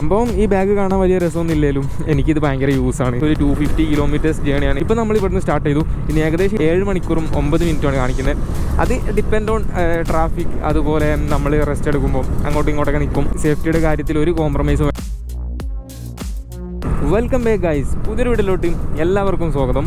സംഭവം ഈ ബാഗ് കാണാൻ വലിയ രസമൊന്നും ഇല്ലേലും എനിക്കിത് ഭയങ്കര യൂസാണ് ഒരു ടു ഫിഫ്റ്റി കിലോമീറ്റേഴ്സ് ജേണിയാണ് ഇപ്പോൾ നമ്മൾ ഇവിടുന്ന് സ്റ്റാർട്ട് ചെയ്തു. ഇനി ഏകദേശം ഏഴ് മണിക്കൂറും ഒമ്പത് മിനിറ്റുമാണ് കാണിക്കുന്നത്. അത് ഡിപ്പെൻഡ് ഓൺ ട്രാഫിക് അതുപോലെ നമ്മൾ റെസ്റ്റ് എടുക്കുമ്പോൾ അങ്ങോട്ടും ഇങ്ങോട്ടൊക്കെ നിൽക്കും. സേഫ്റ്റിയുടെ കാര്യത്തിൽ ഒരു കോംപ്രമൈസും വെൽക്കം ബാക്ക് ഗൈസ് പുതിയൊരു വീട്ടിലോട്ട് എല്ലാവർക്കും സ്വാഗതം.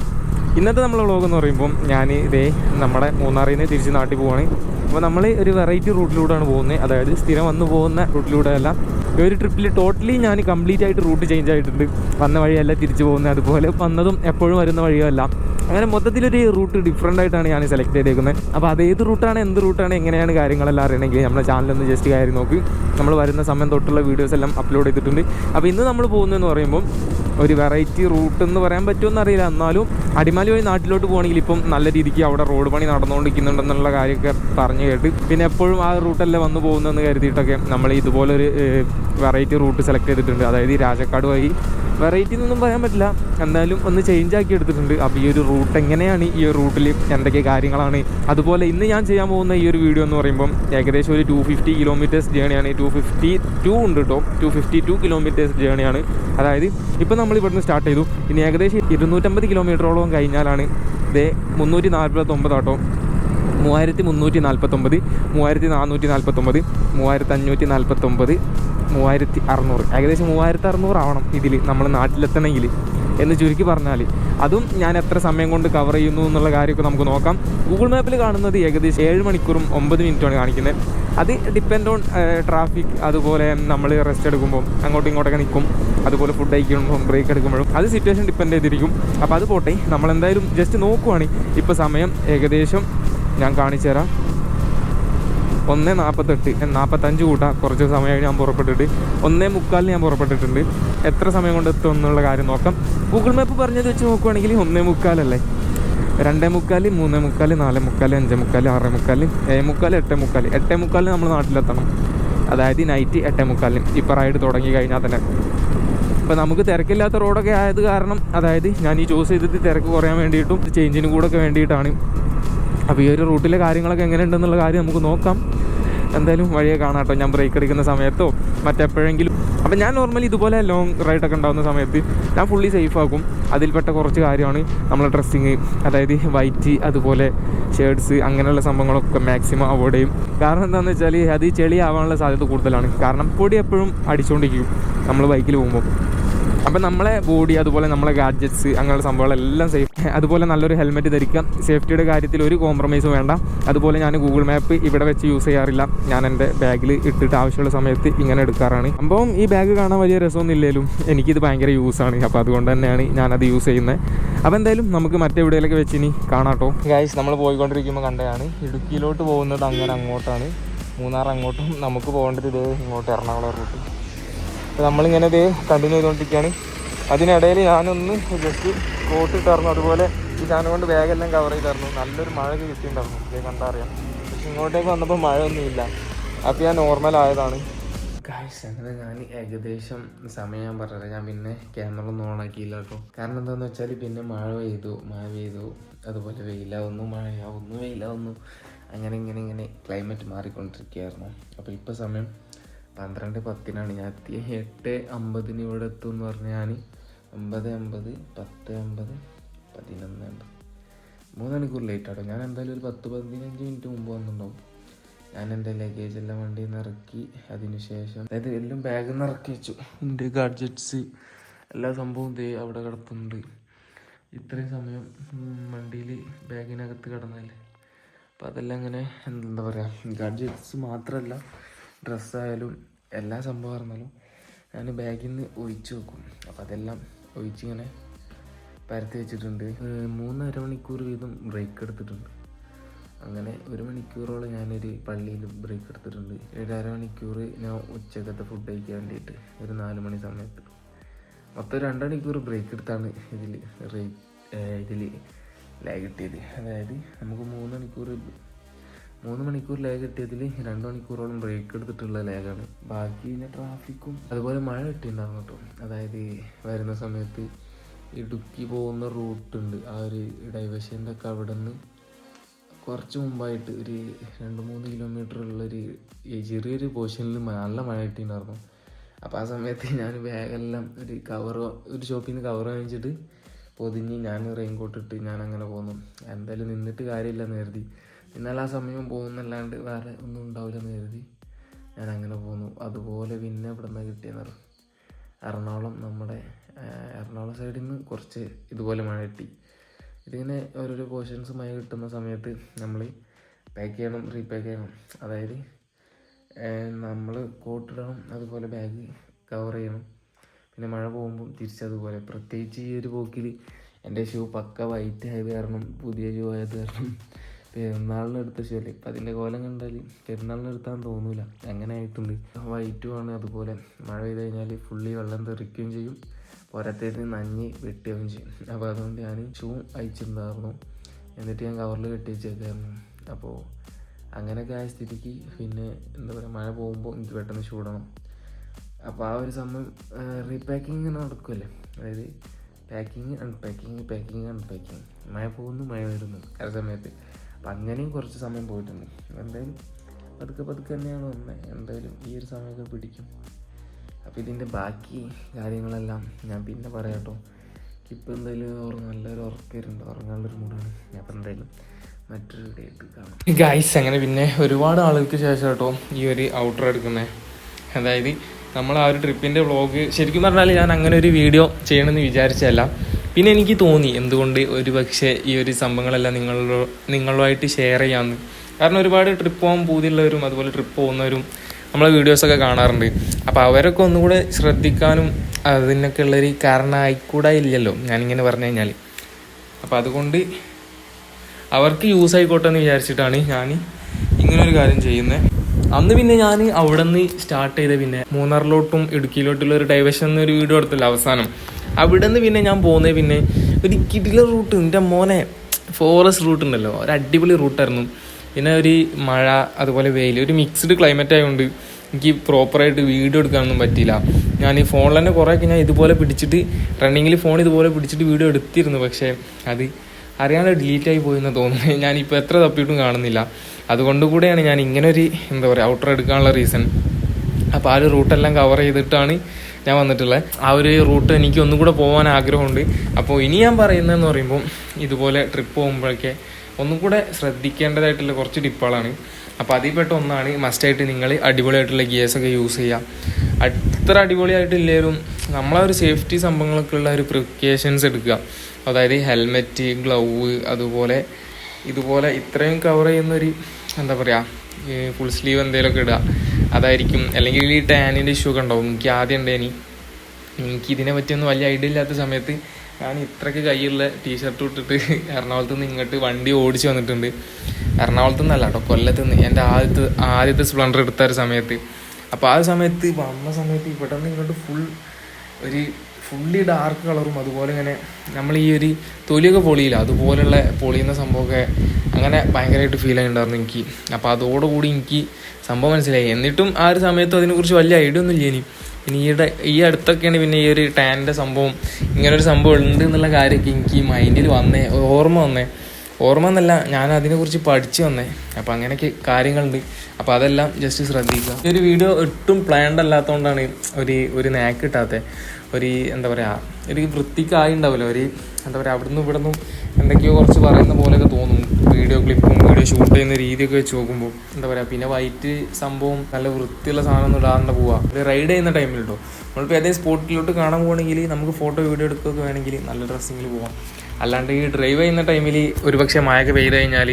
ഇന്നത്തെ നമ്മൾ വ്ളോഗ് എന്ന് പറയുമ്പോൾ ഞാൻ ഇതേ നമ്മുടെ മൂന്നാറിൽ നിന്ന് തിരിച്ച് നാട്ടിൽ പോവാണ്. അപ്പോൾ നമ്മൾ ഒരു വെറൈറ്റി റൂട്ടിലൂടെയാണ് പോകുന്നത്. അതായത് സ്ഥിരം വന്ന് പോകുന്ന റൂട്ടിലൂടെ അല്ല ഈ ഒരു ട്രിപ്പിൽ ടോട്ടലി ഞാൻ കംപ്ലീറ്റ് ആയിട്ട് റൂട്ട് ചേഞ്ച് ആയിട്ടുണ്ട്. വന്ന വഴിയല്ല തിരിച്ചു പോകുന്നത് അതുപോലെ വന്നതും എപ്പോഴും വരുന്ന വഴിയല്ല അങ്ങനെ മൊത്തത്തിലൊരു റൂട്ട് ഡിഫറെന്റ് ആയിട്ടാണ് ഞാൻ സെലക്ട് ചെയ്തേക്കുന്നത് അപ്പോൾ അത് ഏത് റൂട്ടാണ് എന്ത് റൂട്ടാണ് എങ്ങനെയാണ് കാര്യങ്ങളെല്ലാം അറിയണമെങ്കിൽ നമ്മുടെ ചാനലൊന്ന് ജസ്റ്റ് കയറി നോക്കി. നമ്മൾ വരുന്ന സമയം തൊട്ടുള്ള വീഡിയോസ് എല്ലാം അപ്ലോഡ് ചെയ്തിട്ടുണ്ട്. അപ്പോൾ ഇന്ന് നമ്മൾ പോകുന്നതെന്ന് പറയുമ്പോൾ ഒരു വെറൈറ്റി റൂട്ട് എന്ന് പറയാൻ പറ്റുമെന്ന് അറിയില്ല എന്നാലും അടിമാലി വഴി നാട്ടിലോട്ട് പോകണമെങ്കിൽ ഇപ്പം നല്ല രീതിക്ക് അവിടെ റോഡ് പണി നടന്നുകൊണ്ടിരിക്കുന്നുണ്ടെന്നുള്ള കാര്യമൊക്കെ പറഞ്ഞു കേട്ട്. പിന്നെ എപ്പോഴും ആ റൂട്ടല്ലേ വന്നു പോകുന്നതെന്ന് കരുതിയിട്ടൊക്കെ നമ്മൾ ഇതുപോലൊരു വെറൈറ്റി റൂട്ട് സെലക്ട് ചെയ്തിട്ടുണ്ട്. അതായത് ഈ രാജക്കാട് വഴി വെറൈറ്റി എന്നൊന്നും പറയാൻ പറ്റില്ല. എന്തായാലും ഒന്ന് ചേഞ്ച് ആക്കി എടുത്തിട്ടുണ്ട്. അപ്പോൾ ഈ ഒരു റൂട്ട് എങ്ങനെയാണ് ഈ ഒരു റൂട്ടിൽ എന്തൊക്കെ കാര്യങ്ങളാണ്? അതുപോലെ ഇന്ന് ഞാൻ ചെയ്യാൻ പോകുന്ന ഈ ഒരു വീഡിയോ എന്ന് പറയുമ്പം ഏകദേശം ഒരു ടു ഫിഫ്റ്റി കിലോമീറ്റേഴ്സ് ജേണിയാണ് ടു ഫിഫ്റ്റി ടു ഉണ്ട് കേട്ടോ ടു ഫിഫ്റ്റി ടു കിലോമീറ്റേഴ്സ് ജേണിയാണ് അതായത് ഇപ്പോൾ നമ്മൾ ഇവിടുന്ന് സ്റ്റാർട്ട് ചെയ്തു. ഇനി ഏകദേശം ഇരുന്നൂറ്റമ്പത് കിലോമീറ്ററോളം കഴിഞ്ഞാലാണ് ഇതേ മുന്നൂറ്റി നാൽപ്പത്തൊമ്പത് കേട്ടോ മൂവായിരത്തി മുന്നൂറ്റി നാൽപ്പത്തൊമ്പത് മൂവായിരത്തി നാനൂറ്റി നാൽപ്പത്തൊമ്പത് മൂവായിരത്തി അഞ്ഞൂറ്റി നാൽപ്പത്തൊമ്പത് മൂവായിരത്തി അറുന്നൂറ് ഏകദേശം മൂവായിരത്തി അറുന്നൂറ് ആവണം ഇതിൽ നമ്മൾ നാട്ടിലെത്തണമെങ്കിൽ എന്ന് ചുരുക്കി പറഞ്ഞാൽ അതും ഞാൻ എത്ര സമയം കൊണ്ട് കവർ ചെയ്യുന്നു എന്നുള്ള കാര്യമൊക്കെ നമുക്ക് നോക്കാം. ഗൂഗിൾ മാപ്പിൽ കാണുന്നത് ഏകദേശം ഏഴ് മണിക്കൂറും ഒമ്പത് മിനിറ്റുമാണ് കാണിക്കുന്നത്. അത് ഡിപ്പെൻഡ് ഓൺ ട്രാഫിക് അതുപോലെ നമ്മൾ റെസ്റ്റ് എടുക്കുമ്പോൾ അങ്ങോട്ടും ഇങ്ങോട്ടൊക്കെ നിൽക്കും അതുപോലെ ഫുഡ് കഴിക്കുമ്പോഴും ബ്രേക്ക് എടുക്കുമ്പോഴും. അത് സിറ്റുവേഷൻ ഡിപ്പെൻഡ് ചെയ്തിരിക്കും. അപ്പോൾ അത് പോട്ടെ. നമ്മളെന്തായാലും ജസ്റ്റ് നോക്കുവാണ്. ഇപ്പോൾ സമയം ഏകദേശം ഞാൻ കാണിച്ചു തരാം. ഒന്ന് നാൽപ്പത്തെട്ട് നാൽപ്പത്തഞ്ച് കൂട്ടാം. കുറച്ച് സമയമായി ഞാൻ പുറപ്പെട്ടിട്ട്. ഒന്നേ മുക്കാലിന് ഞാൻ പുറപ്പെട്ടിട്ടുണ്ട്. എത്ര സമയം കൊണ്ട് എത്തും എന്നുള്ള കാര്യം നോക്കാം. ഗൂഗിൾ മാപ്പ് പറഞ്ഞത് വെച്ച് നോക്കുവാണെങ്കിൽ ഒന്നേ മുക്കാലല്ലേ? രണ്ടേ മുക്കാൽ മൂന്നേ മുക്കാൽ നാലേ മുക്കാൽ അഞ്ചേ മുക്കാൽ ആറേ മുക്കാൽ ഏഴ് മുക്കാൽ എട്ടേ മുക്കാൽ എട്ടേ മുക്കാൽ നമ്മൾ നാട്ടിലെത്തണം. അതായത് നൈറ്റ് എട്ടേ മുക്കാലിന്. ഇപ്പോൾ റൈഡ് തുടങ്ങി കഴിഞ്ഞാൽ തന്നെ. അപ്പോൾ നമുക്ക് തിരക്കില്ലാത്ത റോഡൊക്കെ ആയത് കാരണം അതായത് ഞാൻ ഈ ചൂസ് ചെയ്തിട്ട് തിരക്ക് കുറയാൻ വേണ്ടിയിട്ടും ചേഞ്ചിനും കൂടെ ഒക്കെ വേണ്ടിയിട്ടാണ്. അപ്പോൾ ഈ ഒരു റൂട്ടിലെ കാര്യങ്ങളൊക്കെ എങ്ങനെയുണ്ടെന്നുള്ള കാര്യം നമുക്ക് നോക്കാം. എന്തായാലും വഴിയെ കാണാട്ടോ ഞാൻ ബ്രേക്ക് എടുക്കുന്ന സമയത്തോ മറ്റെപ്പോഴെങ്കിലും. അപ്പം ഞാൻ നോർമലി ഇതുപോലെ ലോങ് റൈഡൊക്കെ ഉണ്ടാകുന്ന സമയത്ത് ഞാൻ ഫുള്ളി സേഫ് ആക്കും. അതിൽപ്പെട്ട കുറച്ച് കാര്യമാണ് നമ്മളെ ഡ്രസ്സിങ് അതായത് വൈറ്റ് അതുപോലെ ഷേർട്സ് അങ്ങനെയുള്ള സംഭവങ്ങളൊക്കെ മാക്സിമം അവോയ്ഡ് ചെയ്യും. കാരണം എന്താണെന്ന് വെച്ചാൽ അത് ചെളി ആവാനുള്ള സാധ്യത കൂടുതലാണ്. കാരണം പൊടി എപ്പോഴും അടിച്ചുകൊണ്ടിരിക്കും നമ്മൾ ബൈക്കിൽ പോകുമ്പോൾ അപ്പം നമ്മളെ ബോഡി അതുപോലെ നമ്മളെ ഗാഡ്ജറ്റ്സ് അങ്ങനെയുള്ള സംഭവങ്ങളെല്ലാം സേഫ് അതുപോലെ നല്ലൊരു ഹെൽമെറ്റ് ധരിക്കാം സേഫ്റ്റിയുടെ കാര്യത്തിൽ ഒരു കോംപ്രമൈസും വേണ്ട. അതുപോലെ ഞാൻ ഗൂഗിൾ മാപ്പ് ഇവിടെ വെച്ച് യൂസ് ചെയ്യാറില്ല. ഞാൻ എന്റെ ബാഗിൽ ഇട്ടിട്ട് ആവശ്യമുള്ള സമയത്ത് ഇങ്ങനെ എടുക്കാറാണ്. സംഭവം ഈ ബാഗ് കാണാൻ വലിയ രസമൊന്നും ഇല്ലെങ്കിലും എനിക്കിത് ഭയങ്കര യൂസാണ് അപ്പോൾ അതുകൊണ്ട് തന്നെയാണ് ഞാനത് യൂസ് ചെയ്യുന്നത് അപ്പോൾ എന്തായാലും നമുക്ക് മറ്റെവിടെയൊക്കെ വെച്ച് ഇനി കാണാട്ടോ. ഗായ്സ് നമ്മൾ പോയിക്കൊണ്ടിരിക്കുമ്പോൾ കണ്ടതാണ്. ഇടുക്കിയിലോട്ട് പോകുന്നത് അങ്ങനെ അങ്ങോട്ടാണ്. മൂന്നാർ അങ്ങോട്ടും നമുക്ക് പോകേണ്ടത് ഇതേ ഇങ്ങോട്ട് എറണാകുളം റൂട്ട്. നമ്മളിങ്ങനെ ഇത് കണ്ടിന്യൂ ചെയ്തുകൊണ്ടിരിക്കുകയാണ് അതിനിടയിൽ ഞാനൊന്ന് ജസ്റ്റ് കോട്ട് ഇട്ടായിരുന്നു. അതുപോലെ ഈ സാധനം കൊണ്ട് ബാഗെല്ലാം കവർ ചെയ്തായിരുന്നു. നല്ലൊരു മഴയൊക്കെ കിട്ടിയിട്ടുണ്ടായിരുന്നു. ഇത് അറിയാം. പക്ഷെ ഇങ്ങോട്ടേക്ക് വന്നപ്പോൾ മഴയൊന്നുമില്ല അപ്പോൾ ഞാൻ നോർമൽ ആയതാണ്. ഗായ്സ് അങ്ങനെ ഞാൻ ഏകദേശം സമയം ഞാൻ പറഞ്ഞത്. ഞാൻ പിന്നെ ക്യാമറ ഒന്നും ഓൺ ആക്കിയില്ല കേട്ടോ. കാരണം എന്താണെന്ന് വെച്ചാൽ പിന്നെ മഴ പെയ്തു. മഴ പെയ്തു. അതുപോലെ വെയിലാവുന്നു മഴയാവുന്നു വെയിലാവുന്നു. അങ്ങനെ ഇങ്ങനെ ഇങ്ങനെ ക്ലൈമറ്റ് മാറിക്കൊണ്ടിരിക്കുകയായിരുന്നു. അപ്പോൾ ഇപ്പോൾ സമയം പന്ത്രണ്ട് പത്തിനാണ്. ഞാൻ എത്തിയ എട്ട് അമ്പതിന് ഇവിടെ എത്തും എന്ന് പറഞ്ഞാൽ ഞാൻ ഒമ്പത് അമ്പത് പത്ത് അമ്പത് പതിനൊന്ന് അമ്പത്. മൂന്ന് മണിക്കൂർ ലേറ്റ് ആട്ടോ. ഞാൻ എന്തായാലും ഒരു പത്ത് പതിനഞ്ച് മിനിറ്റ് മുമ്പ് വന്നിട്ടുണ്ടാവും. ഞാൻ എന്റെ ലഗേജ് എല്ലാം വണ്ടിയിൽ നിന്ന് ഇറക്കി അതിന് ശേഷം അതായത് എല്ലാം ബാഗിൽ നിന്ന് ഇറക്കി വെച്ചു. എന്റെ ഗാഡ്ജറ്റ്സ് എല്ലാ സംഭവവും ദേ അവിടെ കിടപ്പുണ്ട്. ഇത്രയും സമയം വണ്ടിയിൽ ബാഗിനകത്ത് കിടന്നല്ലേ അപ്പോൾ അതെല്ലാം ഇങ്ങനെ എന്താ പറയുക ഗാഡ്ജറ്റ്സ് മാത്രമല്ല ഡ്രസ്സായാലും എല്ലാ സംഭവം പറഞ്ഞാലും ഞാൻ ബാഗിൽ നിന്ന് ഒഴിച്ചു വെക്കും. അപ്പോൾ അതെല്ലാം ഒഴിച്ചിങ്ങനെ പരത്തി വെച്ചിട്ടുണ്ട്. മൂന്നര മണിക്കൂർ വീതം ബ്രേക്ക് എടുത്തിട്ടുണ്ട്. അങ്ങനെ ഒരു മണിക്കൂറോളം ഞാനൊരു പള്ളിയിൽ ബ്രേക്ക് എടുത്തിട്ടുണ്ട്. ഏഴര മണിക്കൂർ ഞാൻ ഉച്ചക്കത്തെ ഫുഡ് കഴിക്കാൻ വേണ്ടിയിട്ട് ഒരു നാല് മണി സമയത്ത്. മൊത്തം രണ്ട് മണിക്കൂർ ബ്രേക്ക് എടുത്താണ് ഇതിൽ ഇതിൽ ലാഗ് കിട്ടിയത്. അതായത് നമുക്ക് മൂന്ന് മണിക്കൂർ മൂന്ന് മണിക്കൂർ ലാഗ് കിട്ടിയതിൽ രണ്ട് മണിക്കൂറോളം ബ്രേക്ക് എടുത്തിട്ടുള്ള ലാഗാണ് ബാക്കി പിന്നെ ട്രാഫിക്കും അതുപോലെ മഴ കിട്ടിയിട്ടുണ്ടാകും കേട്ടോ. അതായത് വരുന്ന സമയത്ത് ഇടുക്കി പോകുന്ന റൂട്ടുണ്ട് ആ ഒരു ഡൈവേഷന്റെ ഒക്കെ അവിടെ നിന്ന് കുറച്ച് മുമ്പായിട്ട് ഒരു രണ്ട് മൂന്ന് കിലോമീറ്റർ ഉള്ളൊരു ചെറിയൊരു പോർഷനിൽ നല്ല മഴ കിട്ടിയിട്ടുണ്ടായിരുന്നു. അപ്പോൾ ആ സമയത്ത് ഞാൻ ബാഗെല്ലാം ഒരു കവർ ഒരു ഷോപ്പിൽ നിന്ന് കവർ വാങ്ങിച്ചിട്ട് പൊതിഞ്ഞ് ഞാൻ റെയിൻ കോട്ട് ഇട്ട് ഞാൻ അങ്ങനെ പോന്നു. എന്തായാലും നിന്നിട്ട് കാര്യമില്ലെന്ന് കരുതി. എന്നാൽ ആ സമയം പോകുന്നല്ലാണ്ട് വേറെ ഒന്നും ഉണ്ടാവില്ലെന്ന് കരുതി. ഞാൻ അങ്ങനെ പോന്നു. അതുപോലെ പിന്നെ ഇവിടെ നിന്ന് കിട്ടിയെന്ന് എറണാകുളം നമ്മുടെ എറണാകുളം സൈഡിൽ നിന്ന് കുറച്ച് ഇതുപോലെ മഴ കിട്ടി. ഇതിങ്ങനെ ഓരോരോ പോർഷൻസ് മഴ കിട്ടുന്ന സമയത്ത് നമ്മൾ പാക്ക് ചെയ്യണം റീപാക്ക് ചെയ്യണം. അതായത് നമ്മൾ കോട്ടിടണം അതുപോലെ ബാഗ് കവർ ചെയ്യണം. പിന്നെ മഴ പോകുമ്പം തിരിച്ചതുപോലെ പ്രത്യേകിച്ച് ഈ ഒരു പോക്കിൽ എന്റെ ഷൂ പക്ക വൈറ്റ് ആയത് കാരണം പുതിയ ഷൂ ആയത് കാരണം പെരുന്നാളിന് എടുത്ത ഷൂ അല്ലേ ഇപ്പം അതിന്റെ കോലം കണ്ടാൽ പെരുന്നാളിന് എടുത്താൻ തോന്നൂല. അങ്ങനെ ആയിട്ടുണ്ട് വൈറ്റുമാണ് അതുപോലെ. മഴ പെയ്ത് കഴിഞ്ഞാൽ ഫുള്ളി വെള്ളം തെറിക്കുകയും ചെയ്യും. പോരാത്തതിന് നഞ്ഞ് വെട്ടുകയും ചെയ്യും. അപ്പോൾ അതുകൊണ്ട് ഞാൻ ഷൂ അയച്ചിട്ടുണ്ടായിരുന്നു എന്നിട്ട് ഞാൻ കവറിൽ കെട്ടി വെച്ചേക്കായിരുന്നു. അപ്പോൾ അങ്ങനെയൊക്കെ ആയ സ്ഥിതിക്ക് പിന്നെ എന്താ പറയുക മഴ പോകുമ്പോൾ എനിക്ക് പെട്ടെന്ന് ചൂടണം. അപ്പോൾ ആ ഒരു സമയം റീപാക്കിങ് ഇങ്ങനെ നടക്കുമല്ലേ അതായത് പാക്കിങ് അൺപാക്കിങ് പാക്കിങ് അൺപാക്കിങ് മഴ പോകുന്നു മഴ വരുന്നു. ആ സമയത്ത് അപ്പം അങ്ങനെയും കുറച്ച് സമയം പോയിട്ടുണ്ട്. എന്തായാലും പതുക്കെ പതുക്കെ തന്നെയാണ് വന്നത് എന്തായാലും ഈ ഒരു സമയമൊക്കെ പിടിക്കും. അപ്പോൾ ഇതിന്റെ ബാക്കി കാര്യങ്ങളെല്ലാം ഞാൻ പിന്നെ പറയാം കേട്ടോ. ഇപ്പം എന്തായാലും ഉറ- നല്ലൊരു ഉറക്കരുണ്ട് ഉറങ്ങാനുള്ളൊരു മൂടാണ് അപ്പം എന്തായാലും മറ്റൊരു ഡേറ്റ് കാണാം. ഗൈസ് അങ്ങനെ പിന്നെ ഒരുപാട് ആളുകൾക്ക് ശേഷം കേട്ടോ ഈ ഒരു ഔട്ടർ എടുക്കുന്നത് അതായത് നമ്മൾ ആ ഒരു ട്രിപ്പിന്റെ വ്ളോഗ് ശരിക്കും പറഞ്ഞാൽ ഞാൻ അങ്ങനെ ഒരു വീഡിയോ ചെയ്യണമെന്ന് വിചാരിച്ചതല്ല. പിന്നെ എനിക്ക് തോന്നി എന്തുകൊണ്ട് ഒരു പക്ഷേ ഈ ഒരു സംഭവങ്ങളെല്ലാം നിങ്ങളോ നിങ്ങളുമായിട്ട് ഷെയർ ചെയ്യാമെന്ന് കാരണം ഒരുപാട് ട്രിപ്പ് പോകാൻ പൂതിയുള്ളവരും അതുപോലെ ട്രിപ്പ് പോകുന്നവരും നമ്മളെ വീഡിയോസൊക്കെ കാണാറുണ്ട്. അപ്പോൾ അവരൊക്കെ ഒന്നുകൂടെ ശ്രദ്ധിക്കാനും അതിനൊക്കെ ഉള്ളൊരു കാരണമായിക്കൂടാ ഇല്ലല്ലോ ഞാനിങ്ങനെ പറഞ്ഞു കഴിഞ്ഞാൽ അപ്പോൾ അതുകൊണ്ട് അവർക്ക് യൂസ് ആയിക്കോട്ടെ എന്ന് വിചാരിച്ചിട്ടാണ് ഞാൻ ഇങ്ങനൊരു കാര്യം ചെയ്യുന്നത് അന്ന് പിന്നെ ഞാൻ അവിടെ നിന്ന് സ്റ്റാർട്ട് ചെയ്ത പിന്നെ മൂന്നാറിലോട്ടും ഇടുക്കിയിലോട്ടുള്ള ഒരു ഡൈവേഷൻ എന്നൊരു വീഡിയോ എടുത്തില്ല അവസാനം. അവിടെ നിന്ന് പിന്നെ ഞാൻ പോകുന്നത് പിന്നെ ഒരു കിടില റൂട്ട് എന്റെ മോനെ ഫോറസ്റ്റ് റൂട്ട് ഉണ്ടല്ലോ. ഒരു അടിപൊളി റൂട്ടായിരുന്നു പിന്നെ ഒരു മഴ അതുപോലെ വെയിൽ ഒരു മിക്സ്ഡ് ക്ലൈമറ്റ് ആയതുകൊണ്ട് എനിക്ക് പ്രോപ്പറായിട്ട് വീഡിയോ എടുക്കാനൊന്നും പറ്റിയില്ല. ഞാൻ ഈ ഫോണിൽ തന്നെ കുറേയൊക്കെ ഞാൻ ഇതുപോലെ പിടിച്ചിട്ട് റണ്ണിങ്ങിൽ ഫോൺ ഇതുപോലെ പിടിച്ചിട്ട് വീഡിയോ എടുത്തിരുന്നു. പക്ഷേ അത് അറിയാതെ ഡിലീറ്റ് ആയി പോയെന്ന് തോന്നുന്നു. ഞാനിപ്പോൾ എത്ര തപ്പിയിട്ടും കാണുന്നില്ല. അതുകൊണ്ട് കൂടെയാണ് ഞാൻ ഇങ്ങനെ ഒരു എന്താ പറയുക ഔട്ടർ എടുക്കാനുള്ള റീസൺ അപ്പോൾ ആ ഒരു റൂട്ടെല്ലാം കവർ ചെയ്തിട്ടാണ് ഞാൻ വന്നിട്ടുള്ളത് ആ ഒരു റൂട്ട് എനിക്ക് ഒന്നും കൂടെ പോകാൻ ആഗ്രഹമുണ്ട്. അപ്പോൾ ഇനി ഞാൻ പറയുന്നതെന്ന് പറയുമ്പോൾ ഇതുപോലെ ട്രിപ്പ് പോകുമ്പോഴൊക്കെ ഒന്നും കൂടെ ശ്രദ്ധിക്കേണ്ടതായിട്ടുള്ള കുറച്ച് ടിപ്പുകളാണ് അപ്പോൾ അതിൽ പെട്ട ഒന്നാണ് മസ്റ്റായിട്ട് നിങ്ങൾ അടിപൊളിയായിട്ടുള്ള ഗിയേഴ്സൊക്കെ യൂസ് ചെയ്യുക. അത്ര അടിപൊളിയായിട്ടില്ലേലും നമ്മളെ ഒരു സേഫ്റ്റി സംഭവങ്ങളൊക്കെ ഉള്ള ഒരു പ്രിക്കോഷൻസ് എടുക്കുക. അതായത് ഹെൽമെറ്റ് ഗ്ലൗവ് അതുപോലെ ഇതുപോലെ ഇത്രയും കവർ ചെയ്യുന്നൊരു എന്താ പറയുക ഫുൾ സ്ലീവ് എന്തെങ്കിലുമൊക്കെ ഇടുക. അതായിരിക്കും. അല്ലെങ്കിൽ ഈ ടാനിന്റെ ഇഷ്യൂ ഒക്കെ ഉണ്ടാവും. എനിക്ക് ആദ്യം ഉണ്ടേനി എനിക്ക് ഇതിനെ പറ്റിയൊന്നും വലിയ ഐഡിയ ഇല്ലാത്ത സമയത്ത് ഞാൻ ഇത്രയ്ക്ക് കയ്യുള്ള ടീഷർട്ട് ഇട്ടിട്ട് എറണാകുളത്ത് നിന്ന് ഇങ്ങോട്ട് വണ്ടി ഓടിച്ച് വന്നിട്ടുണ്ട്. എറണാകുളത്ത് നിന്നല്ല കേട്ടോ കൊല്ലത്ത് നിന്ന്. എന്റെ ആദ്യത്തെ ആദ്യത്തെ സ്പ്ലണ്ടർ എടുത്ത ഒരു സമയത്ത്. അപ്പോൾ ആ സമയത്ത് വന്ന സമയത്ത് ഇവിടെ നിന്ന് ഇങ്ങോട്ട് ഫുൾ ഒരു ഫുള്ളി ഡാർക്ക് കളറും അതുപോലെ ഇങ്ങനെ നമ്മൾ ഈ ഒരു തൊലിയൊക്കെ പൊളിയില്ല അതുപോലെയുള്ള പൊളിയുന്ന സംഭവമൊക്കെ അങ്ങനെ ഭയങ്കരമായിട്ട് ഫീൽ ആയിട്ടുണ്ടായിരുന്നു എനിക്ക്. അപ്പോൾ അതോടുകൂടി എനിക്ക് സംഭവം മനസ്സിലായി. എന്നിട്ടും ആ ഒരു സമയത്ത് അതിനെക്കുറിച്ച് വലിയ ഐഡിയ ഒന്നും ഇല്ല ഇനി പിന്നെ ഈയിടെ ഈ അടുത്തൊക്കെയാണ് പിന്നെ ഈ ഒരു ടാനിന്റെ സംഭവം. ഇങ്ങനൊരു സംഭവം ഉണ്ട് എന്നുള്ള കാര്യമൊക്കെ എനിക്ക് മൈൻഡിൽ വന്നേ ഓർമ്മ വന്നേ. ഓർമ്മ എന്നല്ല ഞാൻ അതിനെക്കുറിച്ച് പഠിച്ചു വന്നേ. അപ്പോൾ അങ്ങനെയൊക്കെ കാര്യങ്ങളുണ്ട്. അപ്പോൾ അതെല്ലാം ജസ്റ്റ് ശ്രദ്ധിക്കുക. ഈ ഒരു വീഡിയോ ഒട്ടും പ്ലാൻഡ് അല്ലാത്തതുകൊണ്ടാണ് ഒരു ഒരു നാക്ക് കിട്ടാത്തത് ഒരു എന്താ പറയുക ഒരു വൃത്തിക്കായി ഉണ്ടാവില്ല ഒരു എന്താ പറയുക അവിടുന്ന് ഇവിടെ നിന്നും എന്തൊക്കെയോ കുറച്ച് പറയുന്ന പോലെയൊക്കെ തോന്നും. വീഡിയോ ക്ലിപ്പും വീഡിയോ ഷൂട്ട് ചെയ്യുന്ന രീതിയൊക്കെ വെച്ച് നോക്കുമ്പോൾ എന്താ പറയുക പിന്നെ വൈറ്റ് സംഭവം നല്ല വൃത്തിയുള്ള സാധനം ഒന്നും ഇടാണ്ട് പോവുക ഒരു റൈഡ് ചെയ്യുന്ന ടൈമിൽ കേട്ടോ നമ്മളിപ്പോൾ ഏതെങ്കിലും സ്പോട്ടിലോട്ട് കാണാൻ പോകണമെങ്കിൽ നമുക്ക് ഫോട്ടോ വീഡിയോ എടുക്കുകയൊക്കെ വേണമെങ്കിൽ നല്ല ഡ്രസ്സിങ്ങിൽ പോകാം അല്ലാണ്ട് ഈ ഡ്രൈവ് ചെയ്യുന്ന ടൈമിൽ ഒരുപക്ഷെ മഴയൊക്കെ പെയ്ത് കഴിഞ്ഞാൽ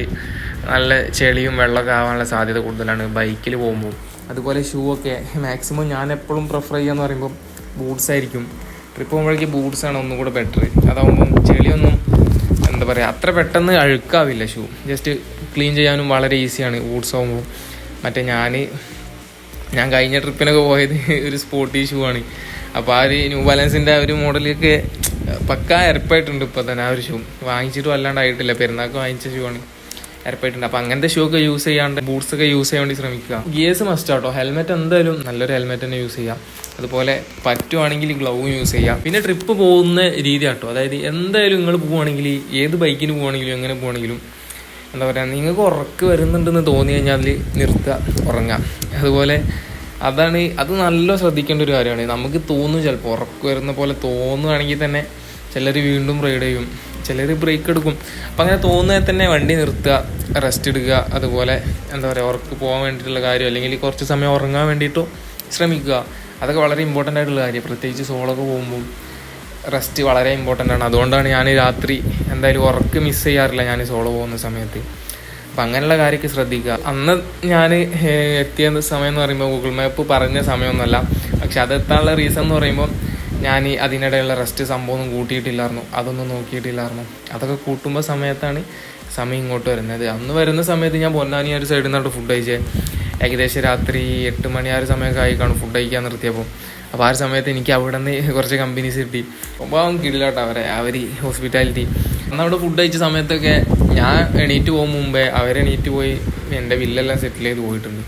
നല്ല ചെളിയും വെള്ളമൊക്കെ ആവാനുള്ള സാധ്യത കൂടുതലാണ് ബൈക്കിൽ പോകുമ്പോൾ അതുപോലെ ഷൂ ഒക്കെ മാക്സിമം ഞാൻ എപ്പോഴും പ്രിഫർ ചെയ്യാന്ന് പറയുമ്പോൾ ബൂട്ട്സ് ആയിരിക്കും. ട്രിപ്പ് പോകുമ്പോഴേക്ക് ബൂട്ട്സാണ് ആണ് ഒന്നും കൂടെ ബെറ്റർ അതാവുമ്പം ചെളിയൊന്നും എന്താ പറയുക അത്ര പെട്ടെന്ന് അഴുക്കാവില്ല ഷൂ ജസ്റ്റ് ക്ലീൻ ചെയ്യാനും വളരെ ഈസിയാണ് ബൂട്ട്സ് ആകുമ്പോൾ മറ്റേ ഞാൻ ഞാൻ കഴിഞ്ഞ ട്രിപ്പിനൊക്കെ പോയത് ഒരു സ്പോർട്ടി ഷൂ ആണ്. അപ്പോൾ ആ ഒരു ന്യൂ ബാലൻസിന്റെ ആ ഒരു മോഡലൊക്കെ പക്ക എരപ്പായിട്ടുണ്ട് ഇപ്പോൾ തന്നെ. ആ ഒരു ഷൂ വാങ്ങിച്ചിട്ടും അല്ലാണ്ടായിട്ടില്ല. പെരുന്നാൾക്ക് വാങ്ങിച്ച ഷൂ ആണ്. എരപ്പായിട്ടുണ്ട്. അപ്പോൾ അങ്ങനത്തെ ഷൂ ഒക്കെ യൂസ് ചെയ്യാണ്ട് ബൂട്ട്സ് ഒക്കെ യൂസ് ചെയ്യാൻ വേണ്ടി ശ്രമിക്കുക. ഗിയേഴ്സ് മസ്റ്റ് ആട്ടോ. ഹെൽമെറ്റ് എന്തായാലും നല്ലൊരു ഹെൽമെറ്റ് തന്നെ യൂസ് ചെയ്യാം. അതുപോലെ പറ്റുവാണെങ്കിൽ ഗ്ലൗവും യൂസ് ചെയ്യാം. പിന്നെ ട്രിപ്പ് പോകുന്ന രീതി ആട്ടോ അതായത് എന്തായാലും നിങ്ങൾ പോവുകയാണെങ്കിൽ ഏത് ബൈക്കിന് പോവുകയാണെങ്കിലും എങ്ങനെ പോവുകയാണെങ്കിലും എന്താ പറയുക നിങ്ങൾക്ക് ഉറക്ക് വരുന്നുണ്ടെന്ന് തോന്നി കഴിഞ്ഞാൽ നിർത്തുക ഉറങ്ങാം. അതുപോലെ അതാണ് അത് നല്ല ശ്രദ്ധിക്കേണ്ട ഒരു കാര്യമാണ്. നമുക്ക് തോന്നും ചിലപ്പോൾ ഉറക്കം വരുന്ന പോലെ തോന്നുകയാണെങ്കിൽ തന്നെ ചിലർ വീണ്ടും റൈഡ് ചെയ്യും. ചിലർ ബ്രേക്ക് എടുക്കും. അപ്പം അങ്ങനെ തോന്നുന്നത് തന്നെ വണ്ടി നിർത്തുക റെസ്റ്റ് എടുക്കുക അതുപോലെ എന്താ പറയുക ഉറക്ക് പോകാൻ വേണ്ടിയിട്ടുള്ള കാര്യം അല്ലെങ്കിൽ കുറച്ച് സമയം ഉറങ്ങാൻ വേണ്ടിയിട്ടോ ശ്രമിക്കുക. അതൊക്കെ വളരെ ഇമ്പോർട്ടന്റ് ആയിട്ടുള്ള കാര്യം. പ്രത്യേകിച്ച് സോളൊക്കെ പോകുമ്പോൾ റെസ്റ്റ് വളരെ ഇമ്പോർട്ടന്റ് ആണ്. അതുകൊണ്ടാണ് ഞാൻ രാത്രി എന്തായാലും ഉറക്ക് മിസ് ചെയ്യാറില്ല. ഞാൻ സോളോ പോകുന്ന സമയത്ത്. അപ്പം അങ്ങനെയുള്ള കാര്യമൊക്കെ ശ്രദ്ധിക്കുക. അന്ന് ഞാൻ എത്തിയ സമയം എന്ന് പറയുമ്പോൾ ഗൂഗിൾ മാപ്പ് പറഞ്ഞ സമയമൊന്നുമല്ല. പക്ഷെ അതെത്താനുള്ള റീസൺ എന്ന് പറയുമ്പോൾ ഞാൻ ഈ അതിനിടെയുള്ള റെസ്റ്റ് സംഭവമൊന്നും കൂട്ടിയിട്ടില്ലായിരുന്നു. അതൊന്നും നോക്കിയിട്ടില്ലായിരുന്നു. അതൊക്കെ കൂട്ടുമ്പോൾ സമയത്താണ് സമയം ഇങ്ങോട്ട് വരുന്നത്. അന്ന് വരുന്ന സമയത്ത് ഞാൻ പൊന്നാനി ഒരു സൈഡിൽ നിന്നാണ് ഫുഡ് കഴിച്ചത് ഏകദേശം രാത്രി എട്ട് മണി ആ ഒരു സമയമൊക്കെ ആയിക്കാണ് കാണും ഫുഡ് കഴിക്കാൻ നിർത്തിയപ്പോൾ. അപ്പോൾ ആ ഒരു സമയത്ത് എനിക്ക് അവിടെ നിന്ന് കുറച്ച് കമ്പനീസ് കിട്ടി. അപ്പോൾ കിടിലാട്ടോ അവരെ അവർ ഹോസ്പിറ്റാലിറ്റി അന്ന് അവിടെ ഫുഡ് കഴിച്ച സമയത്തൊക്കെ ഞാൻ എണീറ്റ് പോകും മുമ്പേ. അവരെണീറ്റ് പോയി എന്റെ ബില്ലെല്ലാം സെറ്റിൽ ചെയ്ത് പോയിട്ടുണ്ട്.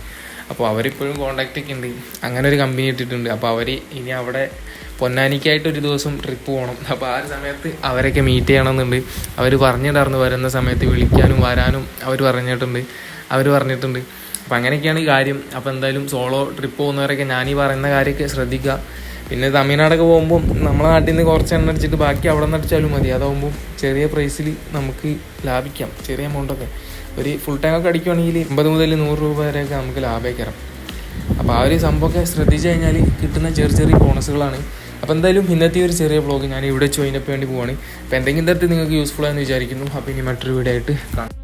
അപ്പോൾ അവരിപ്പോഴും കോണ്ടാക്റ്റ് ഒക്കെ ഉണ്ട്. അങ്ങനെ ഒരു കമ്പനി ഇട്ടിട്ടുണ്ട്. അപ്പോൾ അവർ ഇനി അവിടെ പൊന്നാനിക്കായിട്ട് ഒരു ദിവസം ട്രിപ്പ് പോകണം. അപ്പോൾ ആ ഒരു സമയത്ത് അവരൊക്കെ മീറ്റ് ചെയ്യണമെന്നുണ്ട്. അവർ പറഞ്ഞിട്ടായിരുന്നു വരുന്ന സമയത്ത് വിളിക്കാനും വരാനും അവർ പറഞ്ഞിട്ടുണ്ട്. അവർ പറഞ്ഞിട്ടുണ്ട്. അപ്പോൾ അങ്ങനെയൊക്കെയാണ് കാര്യം. അപ്പോൾ എന്തായാലും സോളോ ട്രിപ്പ് പോകുന്നവരൊക്കെ ഞാൻ ഈ പറയുന്ന കാര്യമൊക്കെ ശ്രദ്ധിക്കുക. പിന്നെ തമിഴ്നാടൊക്കെ പോകുമ്പോൾ നമ്മളെ നാട്ടിൽ നിന്ന് കുറച്ച് എണ്ണ അടിച്ചിട്ട് ബാക്കി അവിടെ നിന്ന് അടിച്ചാലും മതി. അതാകുമ്പോൾ ചെറിയ പ്രൈസിൽ നമുക്ക് ലാഭിക്കാം. ചെറിയ എമൗണ്ടൊക്കെ ഒരു ഫുൾ ടൈം ഒക്കെ അടിക്കുവാണെങ്കിൽ അമ്പത് മുതൽ നൂറ് രൂപ വരെയൊക്കെ നമുക്ക് ലാഭിക്കാം അപ്പോൾ ആ ഒരു സംഭവമൊക്കെ ശ്രദ്ധിച്ചു കഴിഞ്ഞാൽ കിട്ടുന്ന ചെറിയ ചെറിയ ബോണസുകളാണ് അപ്പോൾ എന്തായാലും ഇന്നത്തെ ഒരു ചെറിയ ബ്ലോഗ് ഞാൻ ഇവിടെ ചോയിനപ്പ് വേണ്ടി പോവാണ്. അപ്പോൾ എന്തെങ്കിലും തരത്തിൽ നിങ്ങൾക്ക് യൂസ്ഫുൾ ആണെന്ന് വിചാരിക്കുന്നു. അപ്പോൾ ഇനി മറ്റൊരു വീഡിയോ ആയിട്ട് കാണാം.